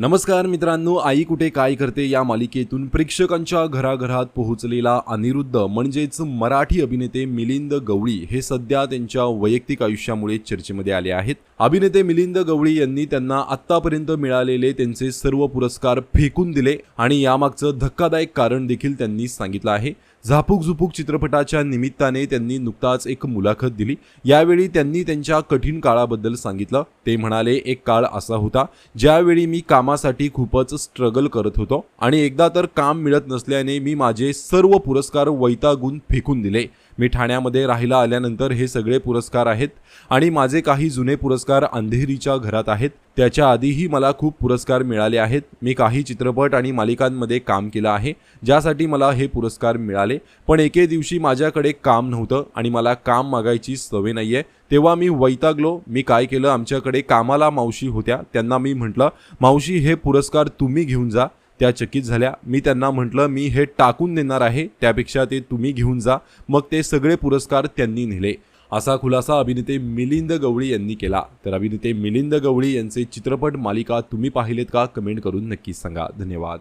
नमस्कार मित्रांनो आई कुठे काय करते या मालिकेतून प्रेक्षकांच्या घराघरात पोहोचलेला अनिरुद्ध म्हणजेच मराठी अभिनेते मिलिंद गवळी हे सध्या त्यांच्या वैयक्तिक आयुष्यामुळे चर्चेमध्ये आले आहेत. अभिनेते मिलिंद गवळी यांनी त्यांना आत्तापर्यंत मिळालेले त्यांचे सर्व पुरस्कार फेकून दिले आणि यामागचं धक्कादायक कारण देखील त्यांनी सांगितलं आहे. झापूक झुपूक चित्रपटाच्या निमित्ताने त्यांनी नुकताच एक मुलाखत दिली. यावेळी त्यांनी त्यांच्या कठीण काळाबद्दल सांगितलं. ते म्हणाले एक काळ असा होता ज्यावेळी मी कामासाठी खूपच स्ट्रगल करत होतो. आणि एकदा तर काम मिळत नसल्याने मी माझे सर्व पुरस्कार वैतागून फेकून दिले. मी ठाण्यामध्ये राहायला आल्यानंतर हे सगळे पुरस्कार आहेत आणि माझे काही जुने पुरस्कार अंधेरीच्या घरात आहेत. त्याच्या आधीही मला खूप पुरस्कार मिळाले आहेत. मी काही चित्रपट आणि मालिकांमध्ये काम केलं आहे ज्यासाठी मला हे पुरस्कार मिळाले. पण एके दिवशी माझ्याकडे काम नव्हतं आणि मला काम मागायची सवय नाही आहे तेव्हा मी वैतागलो. मी काय केलं? आमच्याकडे कामाला मावशी होत्या. त्यांना मी म्हटलं मावशी हे पुरस्कार तुम्ही घेऊन जा. त्या चकित झाल्या. मी त्यांना म्हटलं मी हे टाकून देणार आहे. त्यापेक्षा ते तुम्ही घेऊन जा. मग ते सगळे पुरस्कार त्यांनी नेले. असा खुलासा अभिनेते मिलिंद गवळी यांनी केला. तर अभिनेते मिलिंद गवळी यांचे चित्रपट मालिका तुम्ही पाहिलेत का? कमेंट करून नक्कीच सांगा. धन्यवाद.